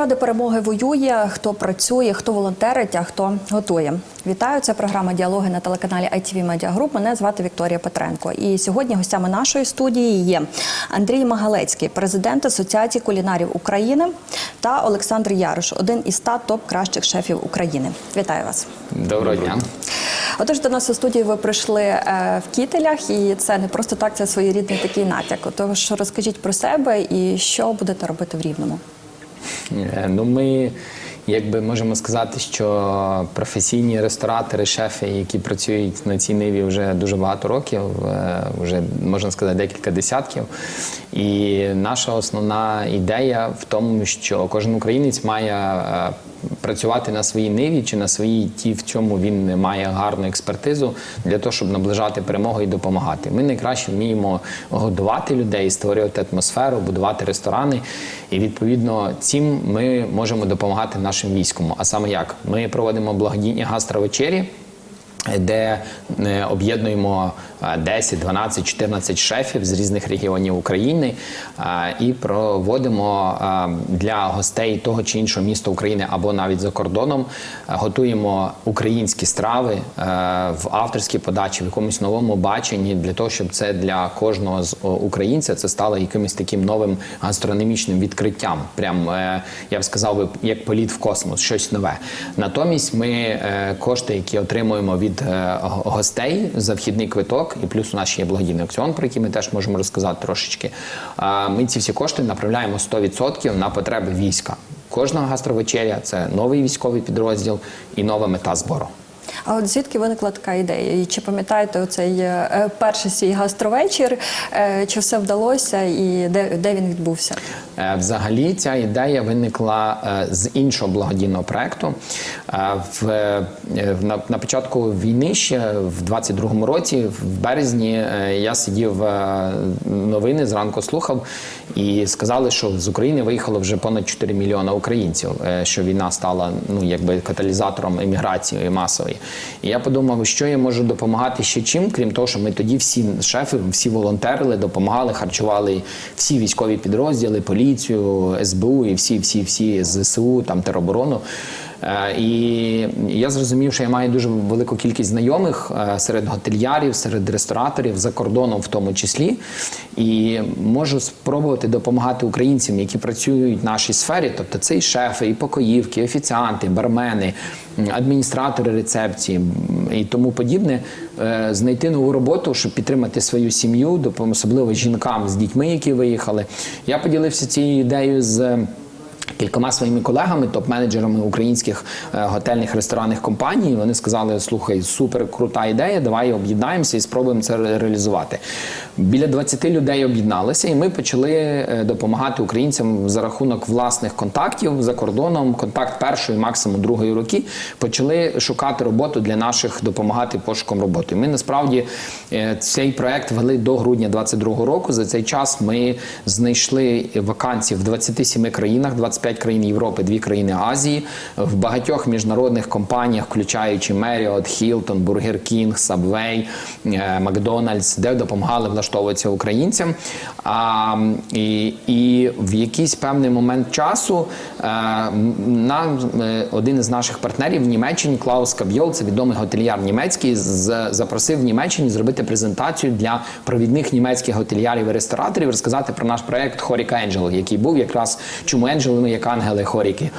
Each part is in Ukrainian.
заради перемоги воює, хто працює, хто волонтерить, а хто готує. Вітаю, це програма Діалоги на телеканалі ITV Media Group. Мене звати Вікторія Петренко. І сьогодні гостями нашої студії є Андрій Магалецький, президент Асоціації кулінарів України, та Олександр Ярош, один із 100 топ кращих шефів України. Вітаю вас. Доброго дня. Отож, до нас у студії ви прийшли е, в кітелях, і це не просто так, це своєрідний такий натяк. Отож, розкажіть про себе і що будете робити в Рівному. Е, Ну, ми якби можемо сказати, що професійні ресторатори, шефи, які працюють на цій ниві вже дуже багато років, е, вже можна сказати декілька десятків. І наша основна ідея в тому, що кожен українець має е, працювати на своїй ниві чи на своїй ті, в чому він має гарну експертизу для того, щоб наближати перемогу і допомагати. Ми найкраще вміємо годувати людей, створювати атмосферу, будувати ресторани. І відповідно цим ми можемо допомагати нашим військам. А саме як ми проводимо благодійні гастровечері. Де е, об'єднуємо 10, 12, 14 шефів з різних регіонів України і проводимо для гостей того чи іншого міста України або навіть за кордоном, готуємо українські страви в авторській подачі, в якомусь новому баченні для того, щоб це для кожного з українця це стало якимось таким новим гастрономічним відкриттям. Прям е, я б сказав би, як політ в космос, щось нове. Натомість ми е, кошти, які отримуємо від е, гостей за вхідний квиток, і плюс у нас ще є благодійний аукціон, про який ми теж можемо розказати трошечки. Ми ці всі кошти направляємо 100% на потреби війська. Кожна гастровечеря це новий військовий підрозділ і нова мета збору. А от звідки виникла така ідея? І чи пам'ятаєте оцей е, перший свій гастровечір? Е, Чи все вдалося і де, де він відбувся? Е, Взагалі, ця ідея виникла е, з іншого благодійного проекту. Е, В, е, на, на початку війни, ще в 22-му році, в березні, е, я сидів е, новини зранку слухав і сказали, що з України виїхало вже понад 4 мільйона українців, е, що війна стала ну якби каталізатором еміграції масової. І я подумав, що я можу допомагати ще чим, крім того, що ми тоді всі шефи, всі волонтерили, допомагали, харчували всі військові підрозділи, поліцію, СБУ і всі, всі, всі ЗСУ, там тероборону. Е, І я зрозумів, що я маю дуже велику кількість знайомих е, серед готельярів, серед рестораторів за кордоном, в тому числі, і можу спробувати допомагати українцям, які працюють в нашій сфері, тобто це і шефи, і покоївки, і офіціанти, бармени, адміністратори рецепції і тому подібне, е, знайти нову роботу, щоб підтримати свою сім'ю, особливо жінкам з дітьми, які виїхали. Я поділився цією ідеєю з. Кількома своїми колегами, топ-менеджерами українських е, готельних ресторанних компаній, вони сказали: слухай, супер крута ідея, давай об'єднаємося і спробуємо це реалізувати. Біля 20 людей об'єдналися, і ми почали е, допомагати українцям за рахунок власних контактів за кордоном. Контакт першої, максимум другої роки, почали шукати роботу для наших, допомагати пошуком роботи. Ми насправді е, цей проект вели до грудня 22 року. За цей час ми знайшли вакансії в 27 країнах, 25 країн Європи, 2 країни Азії, в багатьох міжнародних компаніях, включаючи Marriott, Hilton, Burger King, Subway, е, McDonald's, де допомагали влаштовуватися українцям. А, і, і в якийсь певний момент часу е, нам е, один із наших партнерів в Німеччині, Клаус Кабйол, це відомий готельяр німецький, запросив в Німеччині зробити презентацію для провідних німецьких готельярів і рестораторів, розказати про наш проект Хоріка Енджел, який був якраз чому енджели як ангели хоріки.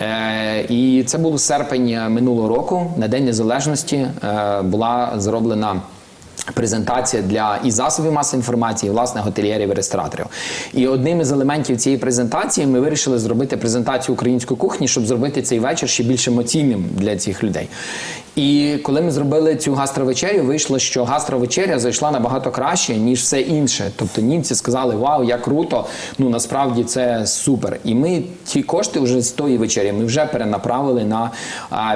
Е, і це був серпень минулого року, на День Незалежності е, була зроблена. Презентація для і засобів масової інформації, і власне готельєрів і рестораторів. І одним із елементів цієї презентації ми вирішили зробити презентацію української кухні, щоб зробити цей вечір ще більш емоційним для цих людей. І коли ми зробили цю гастровечерю, вийшло, що гастровечеря зайшла набагато краще, ніж все інше. Тобто німці сказали, вау, як круто! Ну насправді це супер. І ми ті кошти вже з тої вечері ми вже перенаправили на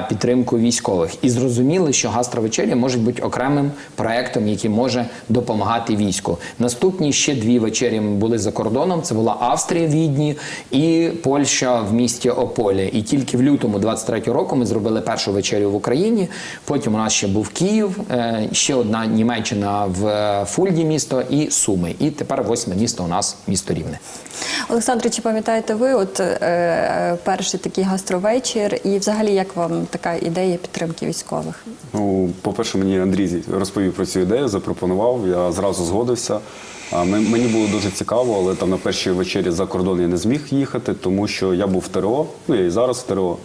підтримку військових. І зрозуміли, що гастровечеря може бути окремим проектом, який може допомагати війську. Наступні ще дві вечері були за кордоном. Це була Австрія в Відні і Польща в місті Ополі. І тільки в лютому 23 року ми зробили першу вечерю в Україні. Потім у нас ще був Київ, е, ще одна Німеччина в е, Фульді місто і Суми. І тепер восьме місто у нас місто Рівне. Олександре, чи пам'ятаєте ви от е, перший такий гастровечір, і взагалі як вам така ідея підтримки військових? Ну, по-перше, мені Андрій розповів про цю ідею, запропонував, я зразу згодився. Мені було дуже цікаво, але там на першій вечері за кордон я не зміг їхати, тому що я був в ТРО, ну я і зараз в ТРО,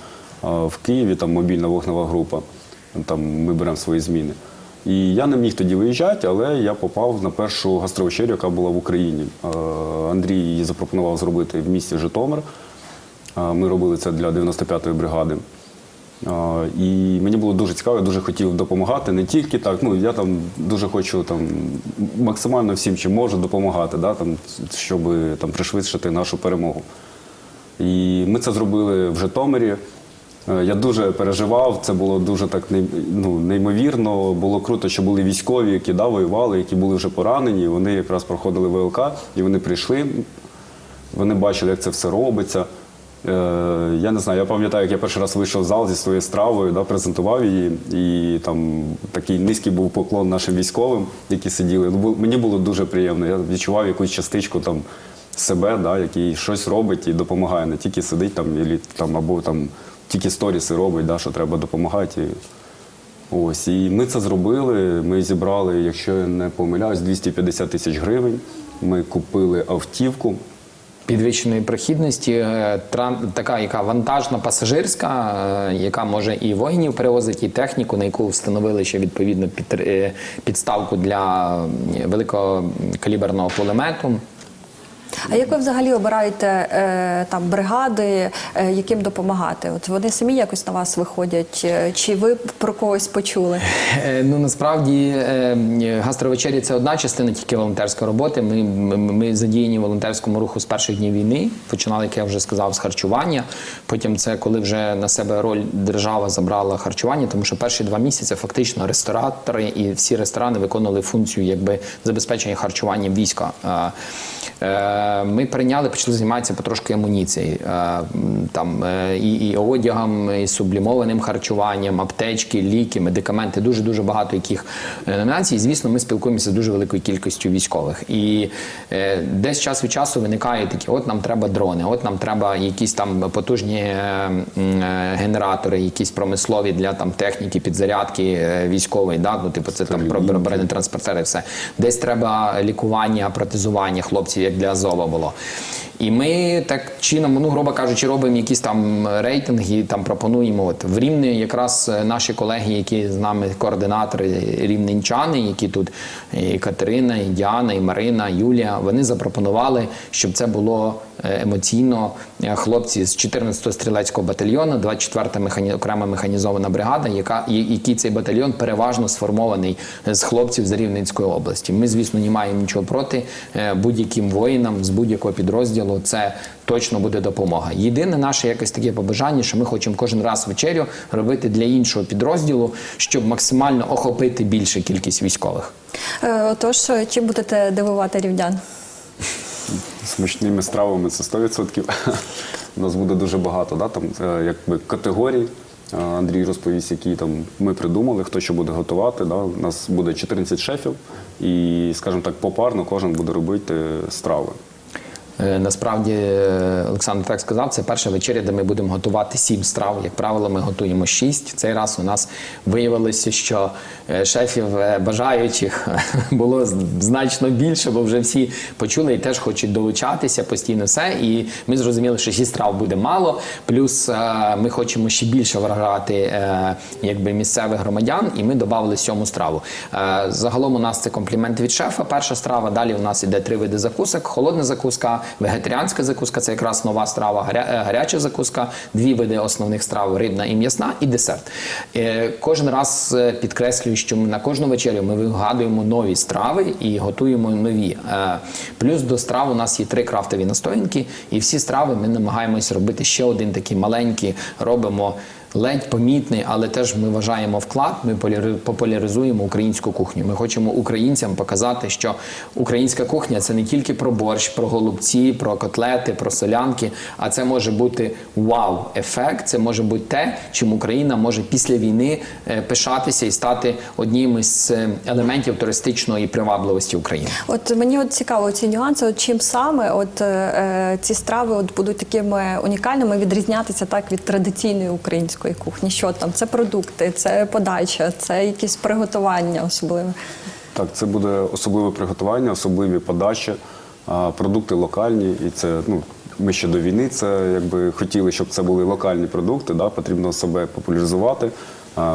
в Києві там мобільна вогнева група. Там ми беремо свої зміни. І я не міг тоді виїжджати, але я попав на першу гастровечерю, яка була в Україні. Андрій її запропонував зробити в місті Житомир. Ми робили це для 95-ї бригади. І мені було дуже цікаво, я дуже хотів допомагати. Не тільки так, ну я там дуже хочу там максимально всім, чим можу, допомагати, да, там, щоб там пришвидшити нашу перемогу. І ми це зробили в Житомирі. Е, Я дуже переживав, це було дуже так ну, неймовірно. Було круто, що були військові, які да, воювали, які були вже поранені. Вони якраз проходили ВЛК, і вони прийшли. Вони бачили, як це все робиться. Е, я не знаю, я пам'ятаю, як я перший раз вийшов в зал зі своєю стравою, да, презентував її, і там такий низький був поклон нашим військовим, які сиділи. Ну, мені було дуже приємно. Я відчував якусь частичку там себе, да, який щось робить і допомагає, не тільки сидить там, ілі, там або там тільки сторіси робить, да, що треба допомагати. І... Ось, і ми це зробили. Ми зібрали, якщо я не помиляюсь, 250 тисяч гривень. Ми купили автівку. Підвищеної прохідності, е, така, яка вантажна пасажирська, е, яка може і воїнів перевозити, і техніку, на яку встановили ще відповідно е, підставку для великокаліберного кулемету. А як ви взагалі обираєте е, там бригади, е, яким допомагати? От вони самі якось на вас виходять, е, чи ви про когось почули? Ну насправді гастровечері це одна частина тільки волонтерської роботи. Ми, ми, ми задіяні в волонтерському руху з перших днів війни. Починали, як я вже сказав, з харчування. Потім це коли вже на себе роль держава забрала харчування, тому що перші два місяці фактично ресторатори і всі ресторани виконували функцію якби забезпечення харчування війська. Ми прийняли, почали займатися потрошки амуніцією, е, там е, і, і одягом, і сублімованим харчуванням, аптечки, ліки, медикаменти, дуже дуже багато яких е, номінацій. І, Звісно, ми спілкуємося з дуже великою кількістю військових. І десь час від часу виникають такі: от нам треба дрони, от нам треба якісь там потужні генератори, якісь промислові для там техніки, підзарядки військової. Да? Ну, типу, це там про бронетранспортери, все. Десь треба лікування, протезування хлопців, як для Азова було. І ми так чином, ну грубо кажучи, робимо якісь там рейтинги, там пропонуємо. От в Рівні якраз е, наші колеги, які з нами координатори рівненчани, які тут і Катерина, і Діана, і Марина, Юлія, вони запропонували, щоб це було е, емоційно. Е, Хлопці з 14-го стрілецького батальйону, 24-та механі... окрема механізована бригада, яка і- який цей батальйон переважно сформований з хлопців з Рівненської області. Ми, звісно, не маємо нічого проти е, будь-яким воїнам з будь-якого підрозділу. Це точно буде допомога. Єдине наше якесь таке побажання, що ми хочемо кожен раз вечерю робити для іншого підрозділу, щоб максимально охопити більшу кількість військових. Е, Отож, чим будете дивувати рівнян? Смачними стравами це 100%. У нас буде дуже багато да, там, е, якби, категорій. Е, Андрій розповість, які там ми придумали, хто що буде готувати. Да. У нас буде 14 шефів, і, скажімо так, попарно кожен буде робити страви. Е, Насправді е, Олександр так сказав, це перша вечеря, де ми будемо готувати сім страв. Як правило, ми готуємо шість. Цей раз у нас виявилося, що е, шефів бажаючих було значно більше, бо вже всі почули і теж хочуть долучатися постійно все. І ми зрозуміли, що шість страв буде мало. Плюс ми хочемо ще більше вражати якби місцевих громадян, і ми додали сьому страву. Загалом у нас це комплімент від шефа. Перша страва. Далі у нас іде три види закусок: холодна закуска, вегетаріанська закуска це якраз нова страва, е, гаряча закуска, дві види основних страв рибна і м'ясна, і десерт. Е, Кожен раз е, підкреслюю, що ми на кожну вечерю ми вигадуємо нові страви і готуємо нові. Плюс до страв у нас є три крафтові настоянки, і всі страви ми намагаємось робити ще один такий маленький, робимо ледь помітний, але теж ми вважаємо вклад. Ми популяризуємо українську кухню. Ми хочемо українцям показати, що українська кухня це не тільки про борщ, про голубці, про котлети, про солянки, а це може бути вау-ефект. Це може бути те, чим Україна може після війни е, пишатися і стати одним із е, елементів туристичної привабливості України. От мені от цікаво ці нюанси, от чим саме от е, е, ці страви от будуть такими унікальними, відрізнятися так від традиційної української кухні. Що там? Це продукти, це подача, це якісь приготування особливе. Так, це буде особливе приготування, особливі подачі, продукти локальні. І це ну, ми ще до війни це якби хотіли, щоб це були локальні продукти. Да? Потрібно себе популяризувати.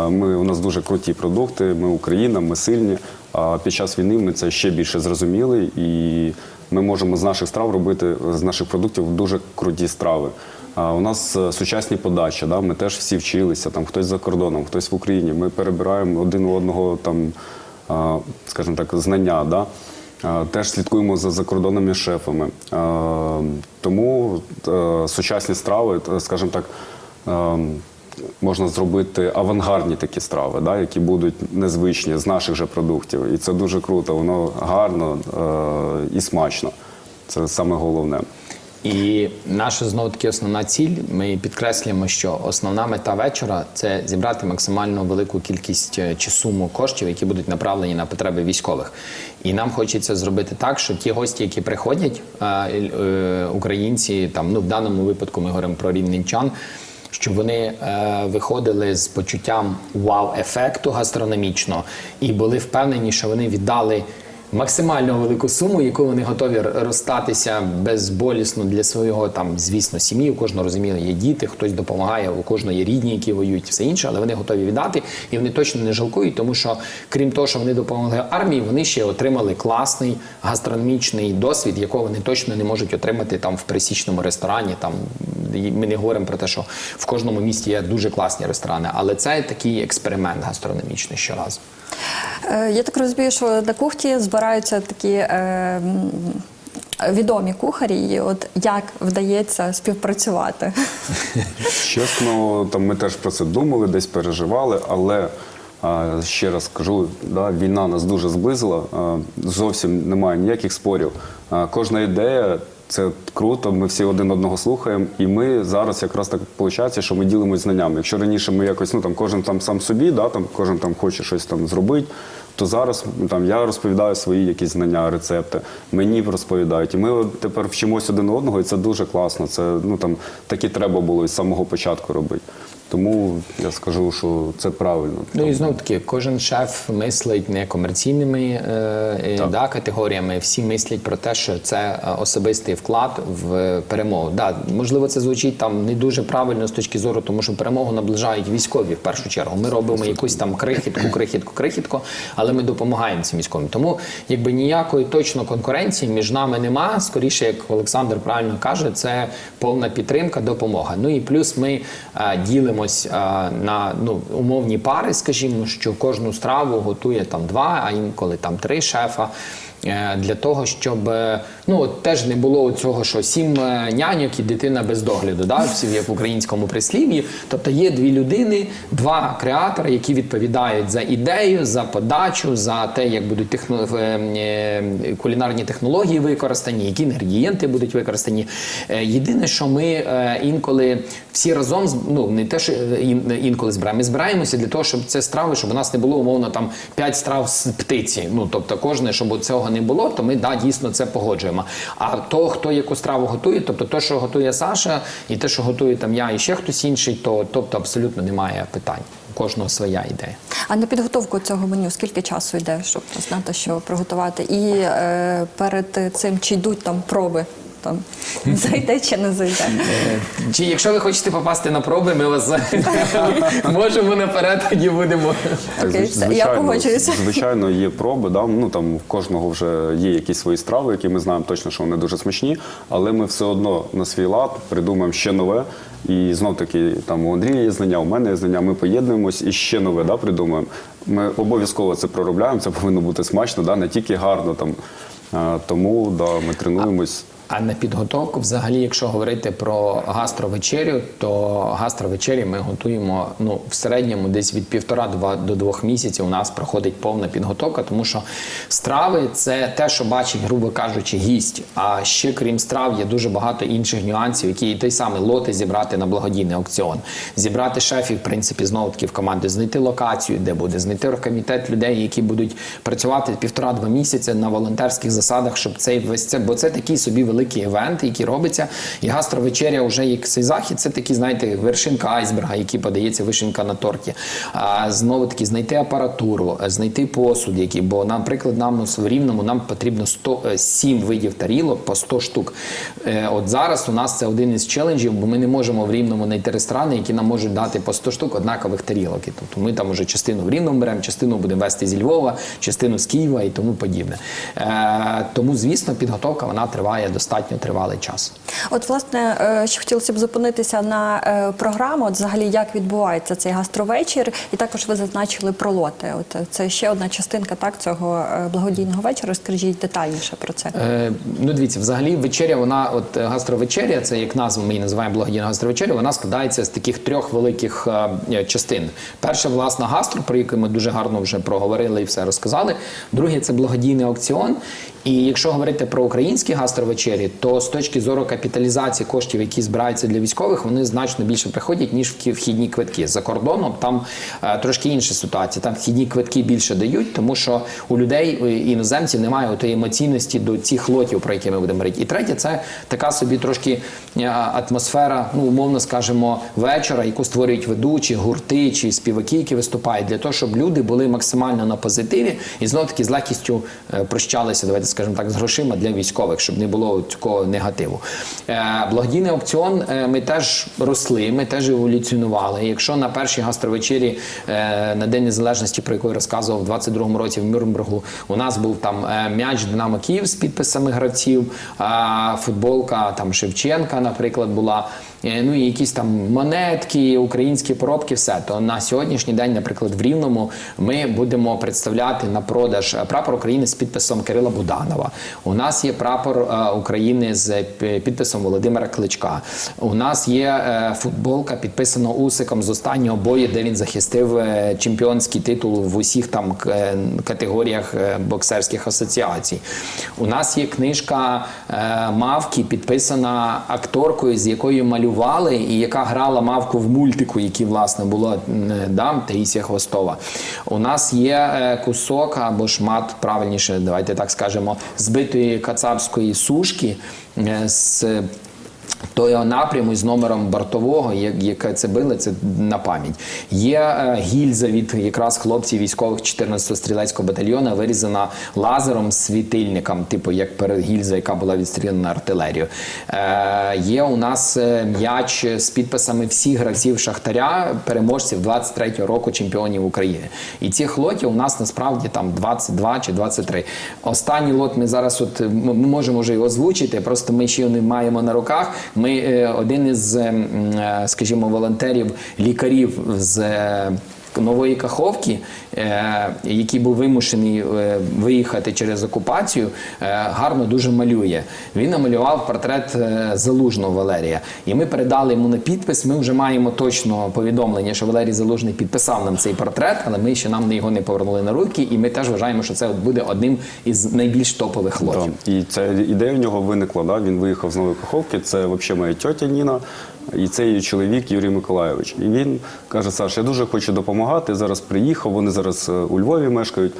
Ми, у нас дуже круті продукти, ми Україна, ми сильні. А під час війни ми це ще більше зрозуміли, і ми можемо з наших страв робити з наших продуктів дуже круті страви. А у нас е, сучасні подачі, да? ми теж всі вчилися, там хтось за кордоном, хтось в Україні. Ми перебираємо один у одного там скажімо так, знання. Да? Теж слідкуємо за закордонними шефами. Тому е, сучасні страви, скажімо так, е, можна зробити авангардні такі страви, да? які будуть незвичні з наших же продуктів. І це дуже круто, воно гарно е, і смачно. Це саме головне. І наша знову таки основна ціль. Ми підкреслюємо, що основна мета вечора це зібрати максимально велику кількість е, чи суму коштів, які будуть направлені на потреби військових. І нам хочеться зробити так, що ті гості, які приходять, е, е, українці, там ну в даному випадку ми говоримо про рівненчан. Щоб вони е, виходили з почуттям вау-ефекту гастрономічного і були впевнені, що вони віддали максимально велику суму, яку вони готові розстатися безболісно для свого там, звісно, сім'ї. У кожного розуміло, є діти, хтось допомагає, у кожного є рідні, які воюють, все інше, але вони готові віддати, і вони точно не жалкують, тому що крім того, що вони допомогли армії, вони ще отримали класний гастрономічний досвід, якого вони точно не можуть отримати там в пересічному ресторані. Там ми не говоримо про те, що в кожному місті є дуже класні ресторани, але це такий експеримент гастрономічний щоразу. Е, Я так розумію, що на кухні збираються такі е, відомі кухарі. І от як вдається співпрацювати? Чесно, там ми теж про це думали, десь переживали, але ще раз кажу, да, війна нас дуже зблизила, зовсім немає ніяких спорів. Кожна ідея. Це круто, ми всі один одного слухаємо, і ми зараз якраз так виходить, що ми ділимось знаннями. Якщо раніше ми якось ну там кожен там сам собі, да там кожен там хоче щось там зробити, то зараз там я розповідаю свої якісь знання, рецепти, мені розповідають. І ми тепер вчимось один одного, і це дуже класно. Це ну там так і треба було з самого початку робити. Тому я скажу, що це правильно. Ну і знов таки, кожен шеф мислить не комерційними е, да, категоріями. Всі мислять про те, що це е, особистий вклад в перемогу. Да, можливо, це звучить там не дуже правильно з точки зору, тому що перемогу наближають військові в першу чергу. Ми робимо якусь там крихітку, крихітку, крихітку, але ми допомагаємо цим військовим. Тому якби ніякої точно конкуренції між нами нема. Скоріше, як Олександр правильно каже, це повна підтримка, допомога. Ну і плюс ми е, ділимось е, на ну, умовні пари, скажімо, що кожну страву готує там два, а інколи там три шефа. е, Для того, щоб е, ну от теж не було цього, що сім е, няньок і дитина без догляду, да, як в українському прислів'ї. Тобто є дві людини, два креатори, які відповідають за ідею, за подачу, за те, як будуть техно... е, е, кулінарні технології використані, які інгредієнти будуть використані. Єдине, що ми інколи всі разом ну не те, що інколи збираємо. Ми збираємося для того, щоб це страви, щоб у нас не було умовно там п'ять страв з птиці. Ну тобто, кожне, щоб цього не було, то ми да дійсно це погоджуємо. А то, хто яку страву готує, тобто те, що готує Саша, і те, що готує там я і ще хтось інший, то тобто абсолютно немає питань. У кожного своя ідея. А на підготовку цього меню скільки часу йде, щоб знати, що приготувати? І е, перед цим чи йдуть там проби? Там зайде чи не зайде? Чи якщо ви хочете попасти на проби, ми вас можемо наперед, тоді будемо. Окей, все, я погоджуюся. Звичайно, є проби. Да? Ну там в кожного вже є якісь свої страви, які ми знаємо точно, що вони дуже смачні, але ми все одно на свій лад придумаємо ще нове. І знов таки там у Андрія є знання, у мене є знання. Ми поєднуємось і ще нове да, придумаємо. Ми обов'язково це проробляємо. Це повинно бути смачно, да? не тільки гарно там. А, тому да, ми тренуємось. А на підготовку, взагалі, якщо говорити про гастровечерю, то гастровечері ми готуємо ну в середньому десь від півтора два до двох місяців. У нас проходить повна підготовка, тому що страви це те, що бачить, грубо кажучи, гість. А ще крім страв є дуже багато інших нюансів, які той самий лоти зібрати на благодійний аукціон, зібрати шефів, в принципі, знову таки в команди, знайти локацію, де буде, знайти оргкомітет людей, які будуть працювати півтора-два місяці на волонтерських засадах, щоб цей весь це, бо це такий собі великий івент, який робиться. І гастровечеря вже як цей захід, це такий, знаєте, вершинка айсберга, який подається вишенька на торті. А знову таки знайти апаратуру, знайти посуд, який, бо, наприклад, нам в Рівному нам потрібно 100, е, 7 видів тарілок по 100 штук. Е, От зараз у нас це один із челенджів, бо ми не можемо в Рівному знайти ресторани, які нам можуть дати по 100 штук однакових тарілок. І Тобто ми там уже частину в Рівному беремо, частину будемо вести зі Львова, частину з Києва і тому подібне. Е, тому, звісно, підготовка вона триває достатньо тривалий час. От, власне, е, ще хотілося б зупинитися на е, програму, от взагалі як відбувається цей гастровечір, і також ви зазначили про лоти. От е, це ще одна частинка так цього благодійного вечора. Скажіть детальніше про це. Е, ну, дивіться, взагалі вечеря, вона, от гастровечеря, це як назву ми її називаємо благодійна гастровечеря, вона складається з таких трьох великих е, частин. Перша, власна, гастро, про яку ми дуже гарно вже проговорили і все розказали. Друге це благодійний аукціон. І якщо говорити про українські гастровечері, то з точки зору капіталізації коштів, які збираються для військових, вони значно більше приходять, ніж вхідні квитки. За кордоном там е, трошки інша ситуація. Там вхідні квитки більше дають, тому що у людей, у іноземців, немає тієї емоційності до цих лотів, про які ми будемо говорити. І третє, це така собі трошки е, атмосфера, ну умовно скажемо, вечора, яку створюють ведучі, гурти чи співаки, які виступають, для того, щоб люди були максимально на позитиві і знов таки з легкістю е, прощалися, давайте скажемо так, з грошима для військових, щоб не було такого негативу. Е, Благодійний аукціон е, ми теж росли, ми теж еволюціонували. Якщо на першій гастровечері е, на День Незалежності, про яку я розказував в 22-му році в Мюрнбергу, у нас був там м'яч Динамо Київ з підписами гравців, футболка там Шевченка, наприклад, була. Е, Ну і якісь там монетки, українські поробки, все то на сьогоднішній день, наприклад, в Рівному ми будемо представляти на продаж е, прапор України з підписом Кирила Буданова. У нас є прапор е, України з підписом Володимира Кличка. У нас є футболка, підписана Усиком з останнього бою, де він захистив чемпіонський титул в усіх там категоріях боксерських асоціацій. У нас є книжка Мавки, підписана акторкою, з якою малювали, і яка грала мавку в мультику, який власне було м, да, Таїсія Хвостова. У нас є е, кусок або шмат, правильніше, давайте так скажемо, збитої кацапської сушки е, того напряму з номером бортового, як- яке це били, це на пам'ять. Є е, гільза від якраз хлопців військових 14-го стрілецького батальйону, вирізана лазером світильником, типу як гільза, яка була відстріляна на артилерію. Е, є у нас е, м'яч з підписами всіх гравців Шахтаря, переможців 23-го року чемпіонів України. І цих лотів у нас насправді там 22 чи 23. Останній лот ми зараз от ми можемо вже його озвучити, просто ми ще його не маємо на руках. Ми е, один із, е, е, скажімо, волонтерів, лікарів з. Нової Каховки, е, який був вимушений е, виїхати через окупацію, е, гарно дуже малює. Він намалював портрет залужного Валерія. І ми передали йому на підпис. Ми вже маємо точно повідомлення, що Валерій Залужний підписав нам цей портрет, але ми ще нам його не повернули на руки. І ми теж вважаємо, що це буде одним із найбільш топових лотів. Так. І ця ідея в нього виникла. Да? Він виїхав з Нової Каховки. Це взагалі моя тьотя Ніна, і це її чоловік Юрій Миколайович. І він каже: Саш, я дуже хочу допомагати. Зараз приїхав. Вони зараз е, у Львові мешкають.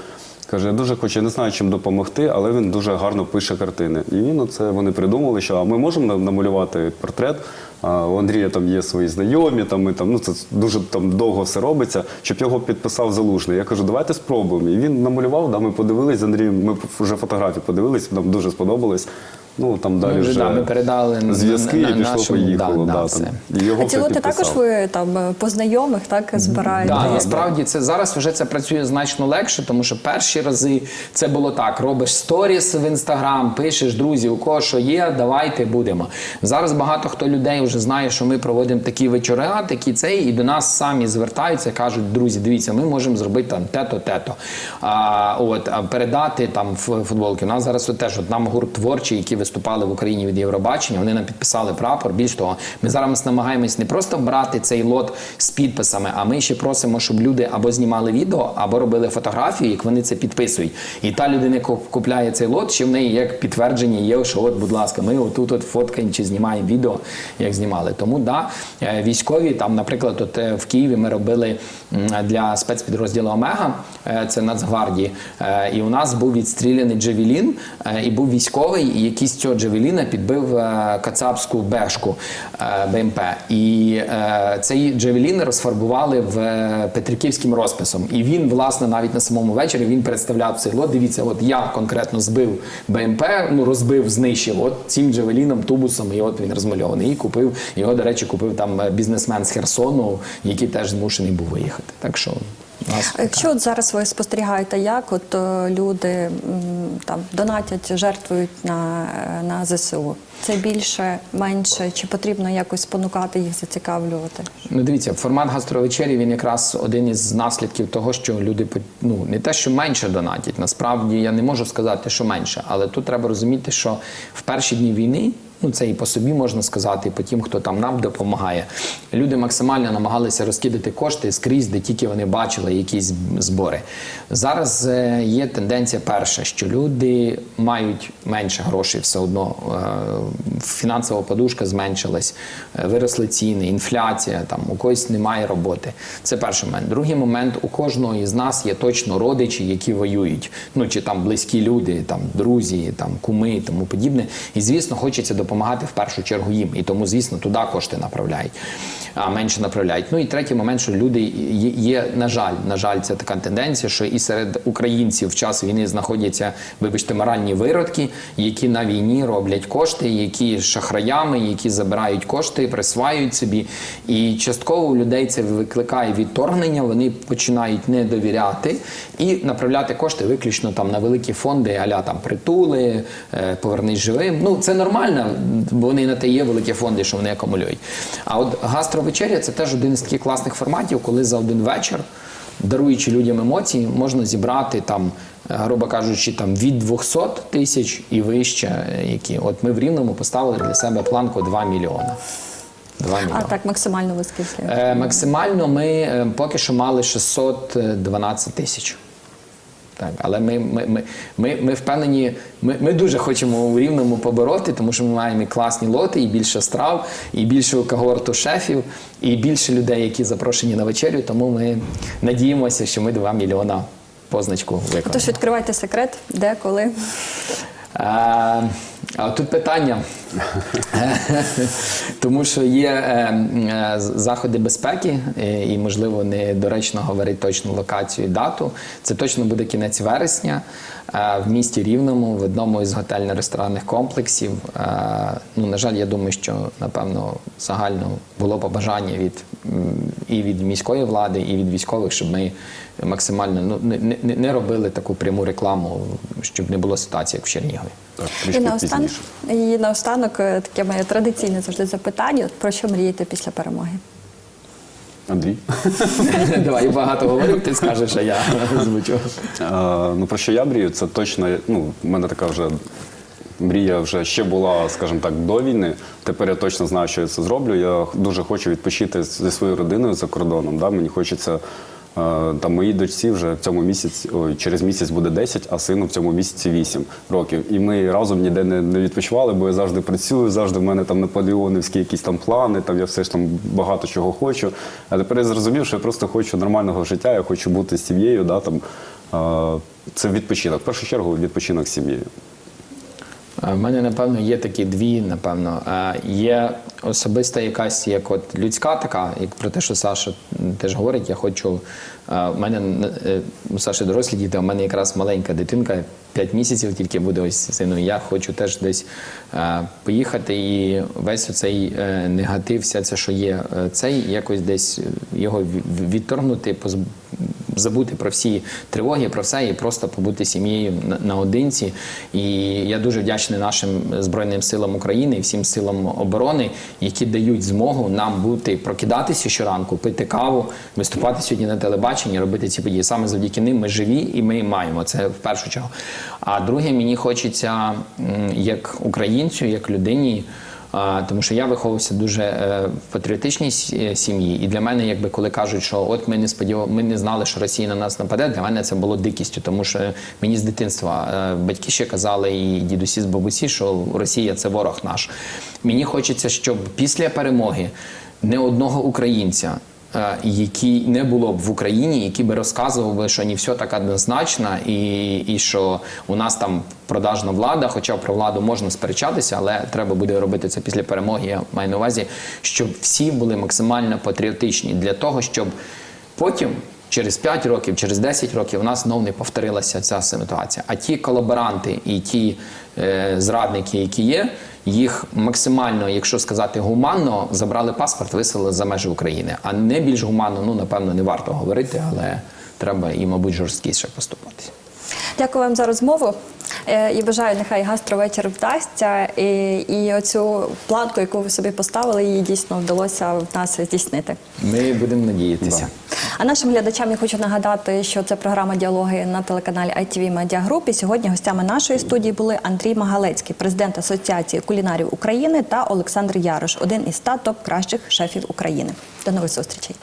Каже, я дуже хочу, я не знаю, чим допомогти, але він дуже гарно пише картини. І він оце вони придумали, що а ми можемо нам- намалювати портрет. А у Андрія там є свої знайомі, там ми там ну це дуже там довго все робиться, щоб його підписав залужний. Я кажу, давайте спробуємо. І він намалював, да, ми подивились з Андрієм. Ми вже фотографії подивились, нам дуже сподобалось. Ну там далі Ми вже, да, ми передали зв'язки на- і пішло, нашому- поїхало. да, Да, там. І його А ці лоти також ви там по знайомих так збираєте? Да, насправді це зараз вже це працює значно легше, тому що перші рази це було так: робиш сторіс в інстаграм, пишеш, друзі, у кого що є, давайте будемо. Зараз багато хто людей вже знає, що ми проводимо такі вечора, такі цей, і до нас самі звертаються, кажуть, друзі, дивіться, ми можемо зробити там те-то, те-то. А, от, а передати там футболки. У нас зараз от теж от нам гурт творчий, який виступає виступали в Україні від Євробачення. Вони нам підписали прапор. Більш того, ми зараз намагаємось не просто брати цей лот з підписами, а ми ще просимо, щоб люди або знімали відео, або робили фотографію, як вони це підписують. І та людина, яка купляє цей лот, ще в неї як підтвердження є, що от, будь ласка, ми отут от фоткаємо чи знімаємо відео, як знімали. Тому да, е, військові там, наприклад, от е, в Києві ми робили для спецпідрозділу Омега, е, це Нацгвардії, і у нас був відстріляний Джавелін, і був військовий, який з цього Джавеліна підбив е, кацапську бешку е, БМП. І е, цей Джавелін розфарбували в Петриківським розписом. І він, власне, навіть на самому вечорі він представляв цей лот. Дивіться, от я конкретно збив БМП, ну розбив, знищив. От цим Джавеліном, тубусом, і от він розмальований. І купив його, до речі, купив там бізнесмен з Херсону, який теж змушений був виїхати. Так що А Якщо от зараз ви спостерігаєте, як от е, люди там донатять, жертвують на, е, на ЗСУ, це більше, менше, чи потрібно якось спонукати їх зацікавлювати? Ну, дивіться, формат гастровечері він якраз один із наслідків того, що люди ну не те, що менше донатять. Насправді я не можу сказати, що менше, але тут треба розуміти, що в перші дні війни. Ну, це і по собі можна сказати, і по тим, хто там нам допомагає. Люди максимально намагалися розкидати кошти скрізь, де тільки вони бачили якісь збори. Зараз е, є тенденція перша, що люди мають менше грошей все одно. Е, Фінансова подушка зменшилась, е, виросли ціни, інфляція, там у когось немає роботи. Це перший момент. Другий момент у кожного із нас є точно родичі, які воюють. Ну чи там близькі люди, там друзі, там куми тому подібне. І звісно, хочеться допомагати в першу чергу їм. І тому, звісно, туди кошти направляють, а менше направляють. Ну і третій момент, що люди є, на жаль, на жаль, це така тенденція, що і серед українців в час війни знаходяться, вибачте, моральні виродки, які на війні роблять кошти, які шахраями, які забирають кошти, присваюють собі. І частково у людей це викликає відторгнення. Вони починають не довіряти і направляти кошти виключно там на великі фонди, аля там притули, е, повернись живим. Ну це нормально, бо вони на те є великі фонди, що вони акумулюють. А от гастровечеря це теж один із таких класних форматів, коли за один вечір. Даруючи людям емоції, можна зібрати там, е, грубо кажучи, там від 200 тисяч і вище, які от ми в рівному поставили для себе планку 2 мільйона. 2 А так максимально ви скільки? Е, максимально ми е, поки що мали 612 тисяч. Так, але ми, ми, ми, ми, ми впевнені, ми, ми дуже хочемо у рівному побороти, тому що ми маємо і класні лоти, і більше страв, і більшу когорту шефів, і більше людей, які запрошені на вечерю. Тому ми надіємося, що ми 2 мільйона позначку виконаємо. Тож відкривайте секрет, де, коли. А, а тут питання. Тому що є е, е, заходи безпеки, е, і, можливо, недоречно говорити точну локацію і дату. Це точно буде кінець вересня в місті Рівному, в одному із готельно-ресторанних комплексів. Ну, на жаль, я думаю, що напевно загально було побажання від і від міської влади, і від військових, щоб ми максимально ну, не, не, не робили таку пряму рекламу, щоб не було ситуації, як в Чернігові. Так, І наостанок, і наостанок е, таке моє традиційне завжди запитання. Про що мрієте після перемоги? Андрій. Давай багато говорив, ти скажеш, а я озвучу. Е, Ну, про що я мрію, це точно, ну, в мене така вже мрія вже ще була, скажімо так, до війни. Тепер я точно знаю, що я це зроблю. Я дуже хочу відпочити зі своєю родиною за кордоном. Да? Мені хочеться. Е, Там моїй дочці вже в цьому місяці, ой, через місяць буде 10, а сину в цьому місяці 8 років. І ми разом ніде не, не відпочивали, бо я завжди працюю, завжди в мене там наполеонівські якісь там плани, там я все ж там багато чого хочу. А тепер я зрозумів, що я просто хочу нормального життя, я хочу бути з сім'єю. Да, там, е, це відпочинок. В першу чергу відпочинок з сім'єю. В мене, напевно, є такі дві, напевно. Є особиста якась, як от людська така, як про те, що Саша теж говорить, я хочу. У мене е, у Саші дорослі діти, у мене якраз маленька дитинка, 5 місяців тільки буде ось сину. Я хочу теж десь поїхати і весь оцей е, негатив, все це, що є, е, цей якось десь його ві- відторгнути, забути про всі тривоги, про все і просто побути сім'єю наодинці. І я дуже вдячний нашим збройним силам України і всім силам оборони, які дають змогу нам бути прокидатися щоранку, пити каву, виступати сьогодні на телебаченні, робити ці події. Саме завдяки ним ми живі і ми маємо це в першу чергу. А друге, мені хочеться як українцю, як людині. А, Тому що я виховувався дуже е, в патріотичній е, сім'ї, і для мене, якби коли кажуть, що от ми не сподівали, ми не знали, що Росія на нас нападе. Для мене це було дикістю, тому що мені з дитинства е, батьки ще казали, і дідусі з бабусі, що Росія це ворог наш. Мені хочеться, щоб після перемоги не одного українця. Е, Який не було б в Україні, який би розказував би, що не все так однозначно, і, і що у нас там продажна влада, хоча про владу можна сперечатися, але треба буде робити це після перемоги. Я маю на увазі, щоб всі були максимально патріотичні для того, щоб потім. Через 5 років, через 10 років у нас знов не повторилася ця ситуація. А ті колаборанти і ті е, зрадники, які є, їх максимально, якщо сказати гуманно, забрали паспорт, виселили за межі України. А не більш гуманно, ну напевно, не варто говорити, але треба і, мабуть, жорсткіше поступати. Дякую вам за розмову. Е, І бажаю, нехай гастровечір вдасться. І, і оцю планку, яку ви собі поставили, її дійсно вдалося в нас здійснити. Ми будемо надіятися. А нашим глядачам я хочу нагадати, що це програма діалоги на телеканалі ITV Media Group. І сьогодні гостями нашої студії були Андрій Магалецький, президент Асоціації кулінарів України, та Олександр Ярош, один із 100 топ кращих шефів України. До нових зустрічей.